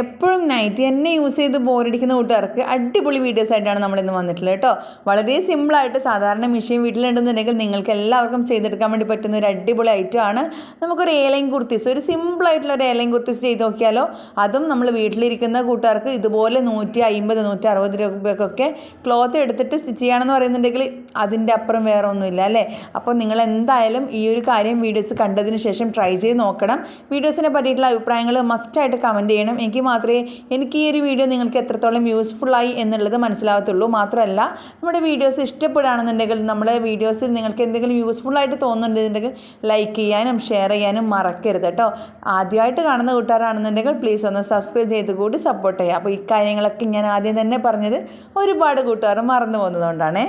എപ്പോഴും നൈറ്റ് തന്നെ യൂസ് ചെയ്ത് ബോറടിക്കുന്ന കൂട്ടുകാർക്ക് അടിപൊളി വീഡിയോസ് ആയിട്ടാണ് നമ്മൾ ഇന്ന് വന്നിട്ടുള്ളത് കേട്ടോ. വളരെ സിമ്പിളായിട്ട് സാധാരണ മെഷീൻ വീട്ടിലുണ്ടെന്നുണ്ടെങ്കിൽ നിങ്ങൾക്ക് എല്ലാവർക്കും ചെയ്തെടുക്കാൻ വേണ്ടി പറ്റുന്ന ഒരു അടിപൊളി ഐറ്റം ആണ്. നമുക്കൊരു ഏലയും കുർത്തീസ് ഒരു സിമ്പിളായിട്ടുള്ള ഒരു ഏലയും കുർത്തീസ് ചെയ്ത് നോക്കിയാലോ അതും നമ്മൾ വീട്ടിലിരിക്കുന്ന കൂട്ടുകാർക്ക് ഇതുപോലെ നൂറ്റി അമ്പത് നൂറ്റി അറുപത് രൂപയ്ക്കൊക്കെ ക്ലോത്ത് എടുത്തിട്ട് സ്റ്റിച്ച് ചെയ്യണമെന്ന് പറയുന്നുണ്ടെങ്കിൽ അതിന്റെ അപ്പുറം വേറെ ഒന്നുമില്ല അല്ലേ? അപ്പോൾ നിങ്ങൾ എന്തായാലും ഈ ഒരു കാര്യം വീഡിയോസ് കണ്ടതിന് ശേഷം ട്രൈ ചെയ്ത് നോക്കണം. വീഡിയോസിനെ പറ്റിയിട്ടുള്ള അഭിപ്രായങ്ങൾ മസ്റ്റായിട്ട് കമന്റ് ചെയ്യണം. എനിക്ക് മാത്രമേ എനിക്ക് ഈ ഒരു വീഡിയോ നിങ്ങൾക്ക് എത്രത്തോളം യൂസ്ഫുള്ളായി എന്നുള്ളത് മനസ്സിലാവത്തുള്ളൂ. മാത്രമല്ല നമ്മുടെ വീഡിയോസ് ഇഷ്ടപ്പെടുകയാണെന്നുണ്ടെങ്കിൽ നമ്മുടെ വീഡിയോസിൽ നിങ്ങൾക്ക് എന്തെങ്കിലും യൂസ്ഫുൾ ആയിട്ട് തോന്നുന്നുണ്ടെന്നുണ്ടെങ്കിൽ ലൈക്ക് ചെയ്യാനും ഷെയർ ചെയ്യാനും മറക്കരുത് കേട്ടോ ആദ്യമായിട്ട് കാണുന്ന കൂട്ടുകാരാണെന്നുണ്ടെങ്കിൽ പ്ലീസ് ഒന്ന് സബ്സ്ക്രൈബ് ചെയ്ത് കൂടി സപ്പോർട്ട് ചെയ്യുക. അപ്പോൾ ഇക്കാര്യങ്ങളൊക്കെ കാര്യങ്ങളൊക്കെ ഞാൻ ആദ്യം തന്നെ പറഞ്ഞത് ഒരുപാട് കൂട്ടുകാർ മറന്നു പോകുന്നതുകൊണ്ടാണേ.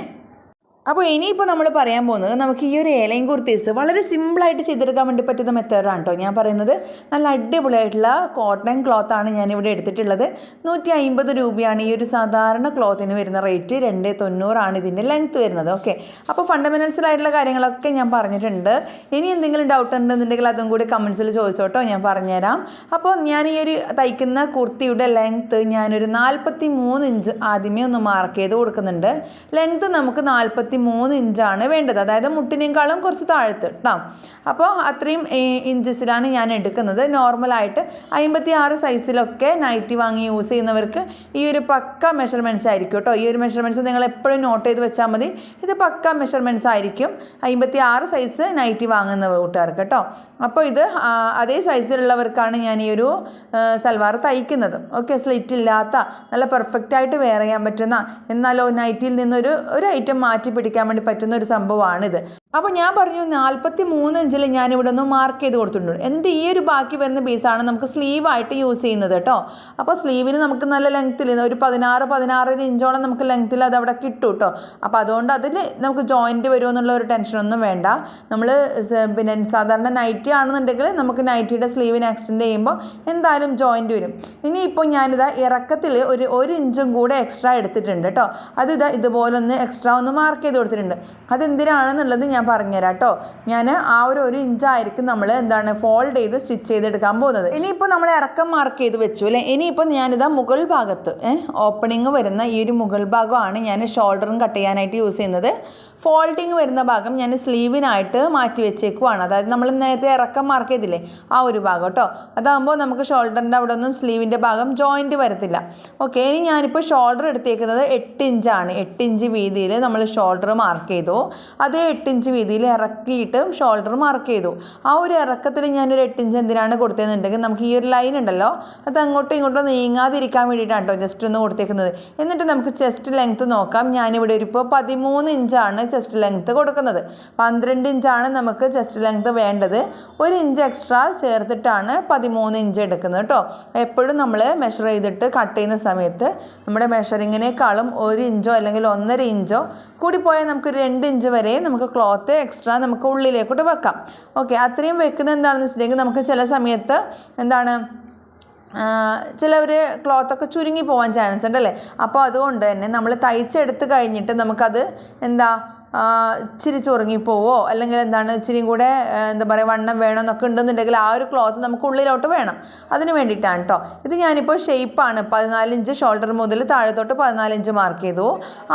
അപ്പോൾ ഇനിയിപ്പോൾ നമ്മൾ പറയാൻ പോകുന്നത് നമുക്ക് ഈ ഒരു ഏലയും കുർത്തീസ് വളരെ സിമ്പിളായിട്ട് ചെയ്തെടുക്കാൻ വേണ്ടി പറ്റുന്ന മെത്തേഡാണ് കേട്ടോ ഞാൻ പറയുന്നത് നല്ല അടിപൊളിയായിട്ടുള്ള കോട്ടൺ ക്ലോത്താണ് ഞാനിവിടെ എടുത്തിട്ടുള്ളത്. നൂറ്റി അമ്പത് രൂപയാണ് ഈ ഒരു സാധാരണ ക്ലോത്തിന് വരുന്ന റേറ്റ് രണ്ട് തൊണ്ണൂറാണ് ഇതിന്റെ ലെങ്ത്ത് വരുന്നത്. ഓക്കെ അപ്പോൾ ഫണ്ടമെന്റൽസിലായിട്ടുള്ള കാര്യങ്ങളൊക്കെ ഞാൻ പറഞ്ഞിട്ടുണ്ട്. ഇനി എന്തെങ്കിലും ഡൗട്ട് ഉണ്ടെന്നുണ്ടെങ്കിൽ അതും കൂടി കമൻസിൽ ചോദിച്ചോട്ടോ ഞാൻ പറഞ്ഞുതരാം. അപ്പോൾ ഞാൻ ഈ ഒരു തയ്ക്കുന്ന കുർത്തിയുടെ ലെങ്ത്ത് ഞാനൊരു നാൽപ്പത്തി മൂന്ന് ഇഞ്ച് ആദ്യമേ ഒന്ന് മാർക്ക് ചെയ്ത് കൊടുക്കുന്നുണ്ട്. ലെങ്ത്ത് നമുക്ക് നാൽപ്പത്തി മൂന്ന് ഇഞ്ചാണ് വേണ്ടത്. അതായത് മുട്ടിനേക്കാളും കുറച്ച് താഴത്ത് കേട്ടോ അപ്പോൾ അത്രയും ഇഞ്ചസിലാണ് ഞാൻ എടുക്കുന്നത്. നോർമലായിട്ട് അമ്പത്തി ആറ് സൈസിലൊക്കെ നൈറ്റി വാങ്ങി യൂസ് ചെയ്യുന്നവർക്ക് ഈ ഒരു പക്ക മെഷർമെന്റ്സ് ആയിരിക്കും കേട്ടോ ഈ ഒരു മെഷർമെന്റ്സ് നിങ്ങൾ എപ്പോഴും നോട്ട് ചെയ്ത് വെച്ചാൽ മതി. ഇത് പക്ക മെഷർമെന്റ്സ് ആയിരിക്കും. അമ്പത്തി ആറ് സൈസ് നൈറ്റി വാങ്ങുന്ന കൂട്ടുകാർക്ക് കേട്ടോ അപ്പോൾ ഇത് അതേ സൈസിലുള്ളവർക്കാണ് ഞാൻ ഈ ഒരു സൽവാർ തയ്ക്കുന്നത്. ഓക്കെ സ്ലിറ്റ് ഇല്ലാത്ത നല്ല പെർഫെക്റ്റ് ആയിട്ട് വെയർ ചെയ്യാൻ പറ്റുന്ന എന്നാലോ നൈറ്റിയിൽ നിന്നൊരു ഒരു ഐറ്റം മാറ്റി പിടിക്കാൻ വേണ്ടി പറ്റുന്ന ഒരു സംഭവമാണിത്. അപ്പോൾ ഞാൻ പറഞ്ഞു നാൽപ്പത്തി മൂന്ന് ഇഞ്ചിൽ ഞാനിവിടെ ഒന്ന് മാർക്ക് ചെയ്ത് കൊടുത്തിട്ടുണ്ട്. എന്നിട്ട് ഈ ഒരു ബാക്കി വരുന്ന പീസാണ് നമുക്ക് സ്ലീവായിട്ട് യൂസ് ചെയ്യുന്നത് കേട്ടോ. അപ്പോൾ സ്ലീവിന് നമുക്ക് നല്ല ലെങ്ത്തിൽ ഒരു പതിനാറ് പതിനാറര ഇഞ്ചോളം നമുക്ക് ലെങ്ത്തിൽ അത് അവിടെ കിട്ടും കേട്ടോ. അപ്പോൾ അതുകൊണ്ട് അതിൽ നമുക്ക് ജോയിന്റ് വരുമോ എന്നുള്ള ഒരു ടെൻഷനൊന്നും വേണ്ട. നമ്മൾ പിന്നെ സാധാരണ നൈറ്റി ആണെന്നുണ്ടെങ്കിൽ നമുക്ക് നൈറ്റിയുടെ സ്ലീവിന് എക്സ്റ്റെൻഡ് ചെയ്യുമ്പോൾ എന്തായാലും ജോയിന്റ് വരും. ഇനി ഇനിയിപ്പോൾ ഞാനിതാ ഇറക്കത്തിൽ ഒരു ഒരു ഇഞ്ചും കൂടെ എക്സ്ട്രാ എടുത്തിട്ടുണ്ട് കേട്ടോ. അത് ഇതാ ഇതുപോലെ ഒന്ന് എക്സ്ട്രാ ഒന്ന് മാർക്ക് ചെയ്ത് കൊടുത്തിട്ടുണ്ട്. അതെന്തിനാണെന്നുള്ളത് ഞാൻ പറഞ്ഞുതരാം കേട്ടോ. ഞാൻ ആ ഒരു ഒരു ഇഞ്ചായിരിക്കും നമ്മൾ എന്താണ് ഫോൾഡ് ചെയ്ത് സ്റ്റിച്ച് ചെയ്തെടുക്കാൻ പോകുന്നത്. ഇനിയിപ്പോൾ നമ്മൾ ഇറക്കം മാർക്ക് ചെയ്ത് വെച്ചു അല്ലേ? ഇനിയിപ്പോൾ ഞാനിതാ മുകൾ ഭാഗത്ത് ഓപ്പണിങ് വരുന്ന ഈ ഒരു മുകൾ ഭാഗമാണ് ഞാൻ ഷോൾഡറും കട്ട് ചെയ്യാനായിട്ട് യൂസ് ചെയ്യുന്നത്. ഫോൾഡിങ് വരുന്ന ഭാഗം ഞാൻ സ്ലീവിനായിട്ട് മാറ്റി വെച്ചേക്കുവാണ്. അതായത് നമ്മൾ നേരത്തെ ഇറക്കം മാർക്ക് ചെയ്തില്ലേ ആ ഒരു ഭാഗം കേട്ടോ അതാകുമ്പോൾ നമുക്ക് ഷോൾഡറിന്റെ അവിടെ ഒന്നും സ്ലീവിന്റെ ഭാഗം ജോയിന്റ് വരത്തില്ല. ഓക്കെ ഇനി ഞാനിപ്പോൾ ഷോൾഡർ എടുത്തേക്കുന്നത് എട്ട് ഇഞ്ചാണ് എട്ട് ഇഞ്ച് വീതിയിൽ നമ്മൾ ഷോൾഡർ മാർക്ക് ചെയ്തു. അതേ എട്ട് ഇഞ്ച് വീതിയിൽ ഇറക്കിയിട്ട് ഷോൾഡർ മാർക്ക് ചെയ്തു. ആ ഒരു ഇറക്കത്തിൽ ഞാനൊരു എട്ട് ഇഞ്ച് എന്തിനാണ് കൊടുത്തതെന്നുണ്ടെങ്കിൽ നമുക്ക് ഈ ഒരു ലൈൻ ഉണ്ടല്ലോ അത് അങ്ങോട്ടും ഇങ്ങോട്ടും നീങ്ങാതിരിക്കാൻ വേണ്ടിയിട്ടാണ് കേട്ടോ ജസ്റ്റ് ഒന്ന് കൊടുത്തേക്കുന്നത്. എന്നിട്ട് നമുക്ക് ചെസ്റ്റ് ലെങ്ത്ത് നോക്കാം. ഞാനിവിടെ ഒരു ഇപ്പോൾ പതിമൂന്ന് ഇഞ്ചാണ് ചെസ്റ്റ് ലെങ്ത്ത് കൊടുക്കുന്നത്. പന്ത്രണ്ട് ഇഞ്ചാണ് നമുക്ക് ചെസ്റ്റ് ലെങ്ത്ത് വേണ്ടത്. ഒരു ഇഞ്ച് എക്സ്ട്രാ ചേർത്തിട്ടാണ് പതിമൂന്ന് ഇഞ്ച് എടുക്കുന്നത് കേട്ടോ എപ്പോഴും നമ്മൾ മെഷർ ചെയ്തിട്ട് കട്ട് ചെയ്യുന്ന സമയത്ത് നമ്മുടെ മെഷറിങ്ങിനേക്കാളും ഒരു ഇഞ്ചോ അല്ലെങ്കിൽ ഒന്നര ഇഞ്ചോ കൂടി പോയാൽ നമുക്ക് രണ്ട് ഇഞ്ച് വരെ നമുക്ക് ക്ലോത്ത് എക്സ്ട്രാ നമുക്ക് ഉള്ളിലേക്കോട്ട് വെക്കാം. ഓക്കെ അത്രയും വെക്കുന്നത് എന്താണെന്ന് വെച്ചിട്ടുണ്ടെങ്കിൽ നമുക്ക് ചില സമയത്ത് എന്താണ് ചിലവർ ക്ലോത്തൊക്കെ ചുരുങ്ങി പോകാൻ ചാൻസ് ഉണ്ടല്ലേ? അപ്പോൾ അതുകൊണ്ട് തന്നെ നമ്മൾ തയ്ച്ചെടുത്ത് കഴിഞ്ഞിട്ട് നമുക്കത് എന്താ ഇച്ചിരി ചുരുങ്ങിപ്പോവോ അല്ലെങ്കിൽ എന്താണ് ഇച്ചിരിയും കൂടെ എന്താ പറയുക വണ്ണം വേണമെന്നൊക്കെ ഉണ്ടെന്നുണ്ടെങ്കിൽ ആ ഒരു ക്ലോത്ത് നമുക്ക് ഉള്ളിലോട്ട് വേണം. അതിന് വേണ്ടിയിട്ടാണ് കേട്ടോ ഇത് ഞാനിപ്പോൾ ഷേപ്പാണ് പതിനാലിഞ്ച് ഷോൾഡർ മുതൽ താഴത്തോട്ട് പതിനാലിഞ്ച് മാർക്ക് ചെയ്തു.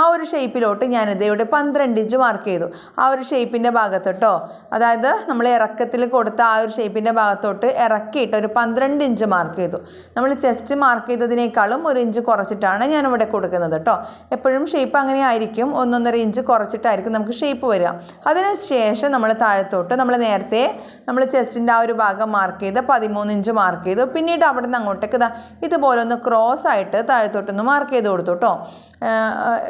ആ ഒരു ഷേപ്പിലോട്ട് ഞാനിത് ഇവിടെ പന്ത്രണ്ട് ഇഞ്ച് മാർക്ക് ചെയ്തു. ആ ഒരു ഷേപ്പിന്റെ ഭാഗത്തോട്ടോ അതായത് നമ്മൾ ഇറക്കത്തിൽ കൊടുത്ത ആ ഒരു ഷേപ്പിന്റെ ഭാഗത്തോട്ട് ഇറക്കിയിട്ട് ഒരു പന്ത്രണ്ട് ഇഞ്ച് മാർക്ക് ചെയ്തു. നമ്മൾ ചെസ്റ്റ് മാർക്ക് ചെയ്തതിനേക്കാളും ഒരു ഇഞ്ച് കുറച്ചിട്ടാണ് ഞാനിവിടെ കൊടുക്കുന്നത് കേട്ടോ എപ്പോഴും ഷേപ്പ് അങ്ങനെ ആയിരിക്കും. ഒന്നൊന്നര ഇഞ്ച് കുറച്ചിട്ടായിരിക്കും നമുക്ക് ഷേപ്പ് വരിക അതിനുശേഷം നമ്മൾ താഴത്തോട്ട് നമ്മൾ നേരത്തെ നമ്മൾ ചെസ്റ്റിന്റെ ആ ഒരു ഭാഗം മാർക്ക് ചെയ്ത് പതിമൂന്ന് ഇഞ്ച് മാർക്ക് ചെയ്തു. പിന്നീട് അവിടെ നിന്ന് അങ്ങോട്ടേക്ക് ഇതാ ഇതുപോലെ ഒന്ന് ക്രോസ് ആയിട്ട് താഴത്തോട്ടൊന്ന് മാർക്ക് ചെയ്ത് കൊടുത്തു കേട്ടോ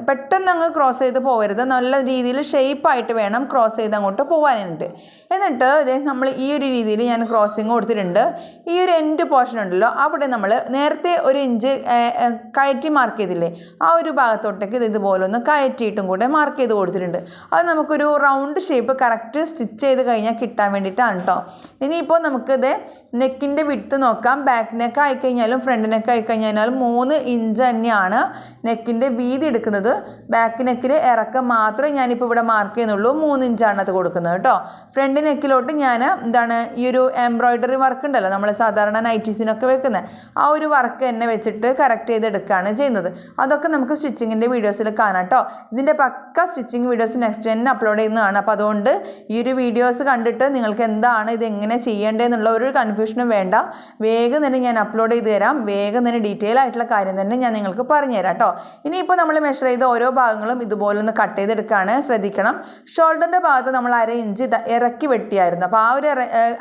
പെട്ടെന്ന് അങ്ങ് ക്രോസ് ചെയ്ത് പോകരുത് നല്ല രീതിയിൽ ഷേപ്പായിട്ട് വേണം ക്രോസ് ചെയ്ത് അങ്ങോട്ട് പോകാനായിട്ട് എന്നിട്ട് ഇതേ നമ്മൾ ഈ ഒരു രീതിയിൽ ഞാൻ ക്രോസിങ് കൊടുത്തിട്ടുണ്ട്. ഈ ഒരു എൻഡ് പോർഷൻ ഉണ്ടല്ലോ അവിടെ നമ്മൾ നേരത്തെ ഒരു ഇഞ്ച് കയറ്റി മാർക്ക് ചെയ്തില്ലേ? ആ ഒരു ഭാഗത്തോട്ടേക്ക് ഇത് ഇതുപോലെ ഒന്ന് കയറ്റിയിട്ടും കൂടെ മാർക്ക് ചെയ്ത് കൊടുത്തിട്ടുണ്ട്. അത് നമുക്കൊരു റൗണ്ട് ഷേപ്പ് കറക്റ്റ് സ്റ്റിച്ച് ചെയ്ത് കഴിഞ്ഞാൽ കിട്ടാൻ വേണ്ടിയിട്ടാണ് കേട്ടോ ഇനിയിപ്പോൾ നമുക്കിത് നെക്കിന്റെ വിട്ട് നോക്കാം. ബാക്ക് നെക്ക് ആയിക്കഴിഞ്ഞാലും ഫ്രണ്ട് നെക്ക് ആയിക്കഴിഞ്ഞാലും മൂന്ന് ഇഞ്ച് തന്നെയാണ് നെക്കിന്റെ വീതി എടുക്കുന്നത്. ബാക്ക് നെക്കിൽ ഇറക്കം മാത്രമേ ഞാനിപ്പോൾ ഇവിടെ മാർക്ക് ചെയ്യുന്നുള്ളൂ. മൂന്ന് ഇഞ്ചാണ് അത് കൊടുക്കുന്നത് കേട്ടോ ഫ്രണ്ട് നെക്കിലോട്ട് ഞാൻ എന്താണ് ഈ ഒരു എംബ്രോയ്ഡറി വർക്ക് ഉണ്ടല്ലോ നമ്മൾ സാധാരണ നൈറ്റീസിനൊക്കെ വെക്കുന്നത് ആ ഒരു വർക്ക് തന്നെ വെച്ചിട്ട് കറക്റ്റ് ചെയ്തെടുക്കുകയാണ് ചെയ്യുന്നത്. അതൊക്കെ നമുക്ക് സ്റ്റിച്ചിങ്ങിന്റെ വീഡിയോസിൽ കാണാം കേട്ടോ ഇതിന്റെ പക്ക സ്റ്റിച്ചിങ് വീഡിയോസ് നെക്സ്റ്റ് തന്നെ അപ്ലോഡ് ചെയ്യുന്നതാണ്. അപ്പോൾ അതുകൊണ്ട് ഈ ഒരു വീഡിയോസ് കണ്ടിട്ട് നിങ്ങൾക്ക് എന്താണ് ഇത് എങ്ങനെ ചെയ്യേണ്ടതെന്നുള്ള ഒരു കൺഫ്യൂഷനും വേണ്ട. വേഗം തന്നെ ഞാൻ അപ്ലോഡ് ചെയ്ത് തരാം. വേഗം തന്നെ ഡീറ്റെയിൽ ആയിട്ടുള്ള കാര്യം തന്നെ ഞാൻ നിങ്ങൾക്ക് പറഞ്ഞു തരാം കേട്ടോ ഇനിയിപ്പോൾ നമ്മൾ മെഷർ ചെയ്ത ഓരോ ഭാഗങ്ങളും ഇതുപോലെ ഒന്ന് കട്ട് ചെയ്തെടുക്കുകയാണ് ശ്രദ്ധിക്കണം. ഷോൾഡറിന്റെ ഭാഗത്ത് നമ്മൾ അര ഇഞ്ച് ഇറക്കി വെട്ടിയായിരുന്നു. അപ്പോൾ ആ ഒരു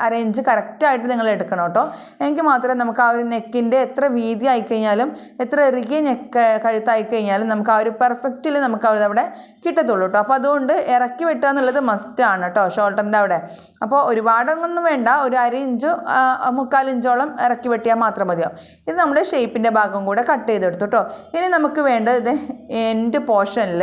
അര- ഇഞ്ച് കറക്റ്റായിട്ട് നിങ്ങൾ എടുക്കണം കേട്ടോ എങ്കിൽ മാത്രമേ നമുക്ക് ആ ഒരു നെക്കിന്റെ എത്ര വീതി ആയിക്കഴിഞ്ഞാലും എത്ര ഇറുകിയ നെക്ക് കഴുത്തായിക്കഴിഞ്ഞാലും നമുക്ക് ആ ഒരു പെർഫെക്റ്റിൽ നമുക്ക് അവിടെ കിട്ടത്തുള്ളൂ കേട്ടോ അപ്പോൾ അതുകൊണ്ട് ഇറക്കി വെട്ടുക എന്നുള്ളത് മസ്റ്റാണ് കേട്ടോ ഷോൾഡറിന്റെ അവിടെ. അപ്പോൾ ഒരുപാടൊന്നും വേണ്ട. ഒരു അര ഇഞ്ചോ മുക്കാൽ ഇഞ്ചോളം ഇറക്കി വെട്ടിയാൽ മാത്രം മതിയാവും ഇത് നമ്മുടെ ഷേപ്പിന്റെ ഭാഗം കൂടെ കട്ട് ചെയ്തെടുത്തു കേട്ടോ ഇനി നമുക്ക് വേണ്ടത് ഇത് എൻഡ് പോർഷനിൽ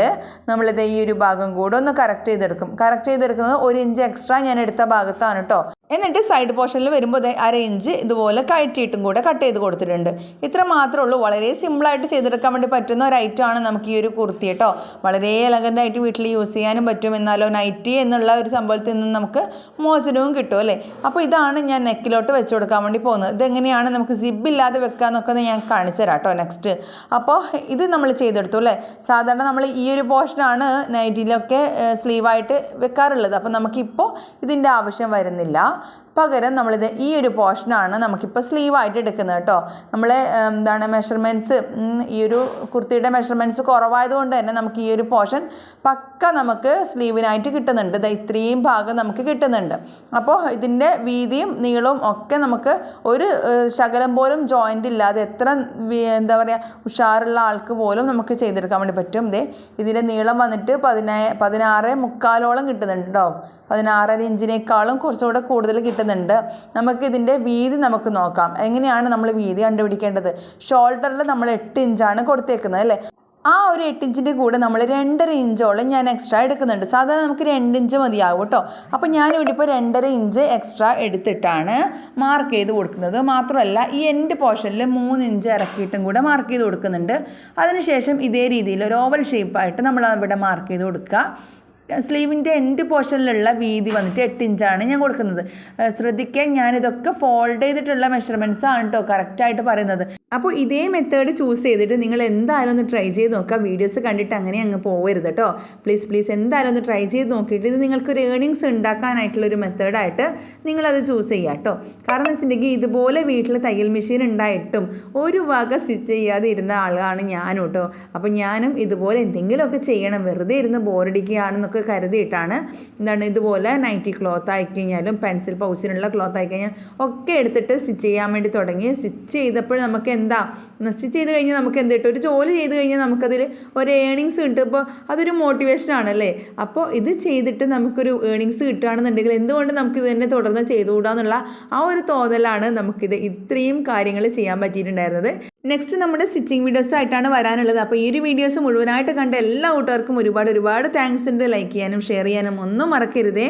നമ്മളിത് ഈ ഒരു ഭാഗം കൂടെ ഒന്ന് കറക്റ്റ് ചെയ്തെടുക്കും. കറക്റ്റ് ചെയ്തെടുക്കുന്നത് ഒരു ഇഞ്ച് എക്സ്ട്രാ ഞാൻ എടുത്ത ഭാഗത്താണ് കേട്ടോ എന്നിട്ട് സൈഡ് പോർഷനിൽ വരുമ്പോൾ അര ഇഞ്ച് ഇതുപോലെ കയറ്റിയിട്ടും കൂടെ കട്ട് ചെയ്ത് കൊടുത്തിട്ടുണ്ട്. ഇത്ര മാത്രമേ ഉള്ളൂ. വളരെ സിമ്പിളായിട്ട് ചെയ്തെടുക്കാൻ വേണ്ടി പറ്റുന്ന ഒരു ഐറ്റം ആണ് നമുക്ക് ഈ ഒരു കുർത്തി കേട്ടോ വളരെ എലഗന്റായിട്ട് വീട്ടിൽ യൂസ് ചെയ്യാനും പറ്റും. എന്നാലോ നൈറ്റി എന്നുള്ള ഒരു സംഭവത്തിൽ നിന്ന് നമുക്ക് മോചനവും കിട്ടും അല്ലേ? അപ്പോൾ ഇതാണ് ഞാൻ നെക്കിലോട്ട് വെച്ച് കൊടുക്കാൻ വേണ്ടി പോകുന്നത്. ഇതെങ്ങനെയാണ് നമുക്ക് സിബ് ഇല്ലാതെ വെക്കാന്നൊക്കെ ഞാൻ കാണിച്ചു തരാം കേട്ടോ നെക്സ്റ്റ് അപ്പോൾ ഇത് നമ്മൾ ചെയ്തെടുത്തു അല്ലേ? സാധാരണ നമ്മൾ ഈ ഒരു പോർഷനാണ് നൈറ്റിയിലൊക്കെ സ്ലീവായിട്ട് വെക്കാറുള്ളത്. അപ്പോൾ നമുക്കിപ്പോൾ ഇതിന്റെ ആവശ്യം വരുന്നില്ല. 啊。പകരം നമ്മളിത് ഈ ഒരു പോർഷനാണ് നമുക്കിപ്പോൾ സ്ലീവായിട്ട് എടുക്കുന്നത് കേട്ടോ. നമ്മൾ എന്താണ് മെഷർമെന്റ്സ് ഈ ഒരു കുർത്തിയുടെ മെഷർമെന്റ്സ് കുറവായതുകൊണ്ട് തന്നെ നമുക്ക് ഈ ഒരു പോർഷൻ പക്ക നമുക്ക് സ്ലീവിനായിട്ട് കിട്ടുന്നുണ്ട്. ഇത് ഇത്രയും ഭാഗം നമുക്ക് കിട്ടുന്നുണ്ട്. അപ്പോൾ ഇതിന്റെ വീതിയും നീളവും ഒക്കെ നമുക്ക് ഒരു ശകലം പോലും ജോയിന്റ് ഇല്ലാതെ എത്ര എന്താ പറയുക ഉഷാറുള്ള ആൾക്ക് പോലും നമുക്ക് ചെയ്തെടുക്കാൻ വേണ്ടി പറ്റും. ഇതേ ഇതിന്റെ നീളം വന്നിട്ട് പതിനാ പതിനാറ് മുക്കാലോളം കിട്ടുന്നുണ്ട് കേട്ടോ. പതിനാറര ഇഞ്ചിനേക്കാളും കുറച്ചുകൂടെ കൂടുതൽ കിട്ടുന്നുണ്ട്. നമുക്ക് ഇതിന്റെ വീതി നമുക്ക് നോക്കാം. എങ്ങനെയാണ് നമ്മൾ വീതി കണ്ടുപിടിക്കേണ്ടത്? ഷോൾഡറിൽ നമ്മൾ എട്ട് ഇഞ്ചാണ് കൊടുത്തേക്കുന്നത് അല്ലേ? ആ ഒരു എട്ട് ഇഞ്ചിന്റെ കൂടെ നമ്മൾ രണ്ടര ഇഞ്ചോളം ഞാൻ എക്സ്ട്രാ എടുക്കുന്നുണ്ട്. സാധാരണ നമുക്ക് രണ്ട് ഇഞ്ച് മതിയാവും കേട്ടോ. അപ്പോൾ ഞാനിവിടെ ഇപ്പോൾ രണ്ടര ഇഞ്ച് എക്സ്ട്രാ എടുത്തിട്ടാണ് മാർക്ക് ചെയ്ത് കൊടുക്കുന്നത്. മാത്രമല്ല ഈ എൻഡ് പോർഷനിൽ മൂന്ന് ഇഞ്ച് ഇറക്കിയിട്ടും കൂടെ മാർക്ക് ചെയ്ത് കൊടുക്കുന്നുണ്ട്. അതിനുശേഷം ഇതേ രീതിയിൽ ഒരു ഓവൽ ഷേപ്പായിട്ട് നമ്മൾ അവിടെ മാർക്ക് ചെയ്ത് കൊടുക്കുക. സ്ലീവിന്റെ എൻഡ് പോർഷനിലുള്ള വീതി വന്നിട്ട് എട്ട് ഇഞ്ചാണ് ഞാൻ കൊടുക്കുന്നത്. ശ്രദ്ധിക്കുക ഞാനിതൊക്കെ ഫോൾഡ് ചെയ്തിട്ടുള്ള മെഷർമെന്റ്സ് ആണ് കേട്ടോ കറക്റ്റായിട്ട് പറയുന്നത്. അപ്പോൾ ഇതേ മെത്തേഡ് ചൂസ് ചെയ്തിട്ട് നിങ്ങൾ എന്തായാലും ഒന്ന് ട്രൈ ചെയ്ത് നോക്കുക. വീഡിയോസ് കണ്ടിട്ട് അങ്ങനെ അങ്ങ് പോകരുത് കേട്ടോ പ്ലീസ് പ്ലീസ് എന്തായാലും ഒന്ന് ട്രൈ ചെയ്ത് നോക്കിയിട്ട് ഇത് നിങ്ങൾക്കൊരു ഏണിങ്സ് ഉണ്ടാക്കാനായിട്ടുള്ളൊരു മെത്തേഡായിട്ട് നിങ്ങളത് ചൂസ് ചെയ്യുക കേട്ടോ കാരണം എന്ന് വെച്ചിട്ടുണ്ടെങ്കിൽ ഇതുപോലെ വീട്ടിൽ തയ്യൽ മെഷീൻ ഉണ്ടായിട്ടും ഒരു വക സ്റ്റിച്ച് ചെയ്യാതെ ഇരുന്ന ആളാണ് ഞാനും കേട്ടോ അപ്പോൾ ഞാനും ഇതുപോലെ എന്തെങ്കിലുമൊക്കെ ചെയ്യണം. വെറുതെ ഇരുന്ന് ബോറടിക്കുകയാണെന്നൊക്കെ കരുതിയിട്ടാണ് എന്താണ് ഇതുപോലെ നൈറ്റി ക്ലോത്ത് ആയിക്കഴിഞ്ഞാലും പെൻസിൽ പൗച്ചിനുള്ള ക്ലോത്ത് ആയിക്കഴിഞ്ഞാൽ ഒക്കെ എടുത്തിട്ട് സ്റ്റിച്ച് ചെയ്യാൻ വേണ്ടി തുടങ്ങി. സ്റ്റിച്ച് ചെയ്തപ്പോൾ നമുക്ക് എന്താ? സ്റ്റിച്ച് ചെയ്ത് കഴിഞ്ഞാൽ നമുക്ക് എന്ത് കിട്ടും? ഒരു ജോലി ചെയ്ത് കഴിഞ്ഞാൽ നമുക്കതിൽ ഒരു ഏണിങ്സ് കിട്ടും അപ്പോൾ അതൊരു മോട്ടിവേഷൻ ആണല്ലേ? അപ്പോൾ ഇത് ചെയ്തിട്ട് നമുക്കൊരു ഏണിങ്സ് കിട്ടുകയാണെന്നുണ്ടെങ്കിൽ എന്തുകൊണ്ട് നമുക്ക് ഇത് തന്നെ തുടർന്ന് ചെയ്തുകൂടാന്നുള്ള ആ ഒരു തോന്നലാണ് നമുക്കിത് ഇത്രയും കാര്യങ്ങൾ ചെയ്യാൻ പറ്റിയിട്ടുണ്ടായിരുന്നത്. നെക്സ്റ്റ് നമ്മുടെ സ്റ്റിച്ചിങ് വീഡിയോസ് ആയിട്ടാണ് വരാനുള്ളത്. അപ്പോൾ ഈ ഒരു വീഡിയോസ് മുഴുവനായിട്ട് കണ്ട എല്ലാ കൂട്ടുകാർക്കും ഒരുപാട് ഒരുപാട് താങ്ക്സ് ഉണ്ട്. ലൈക്ക് ചെയ്യാനും ഷെയർ ചെയ്യാനും ഒന്നും മറക്കരുതേ.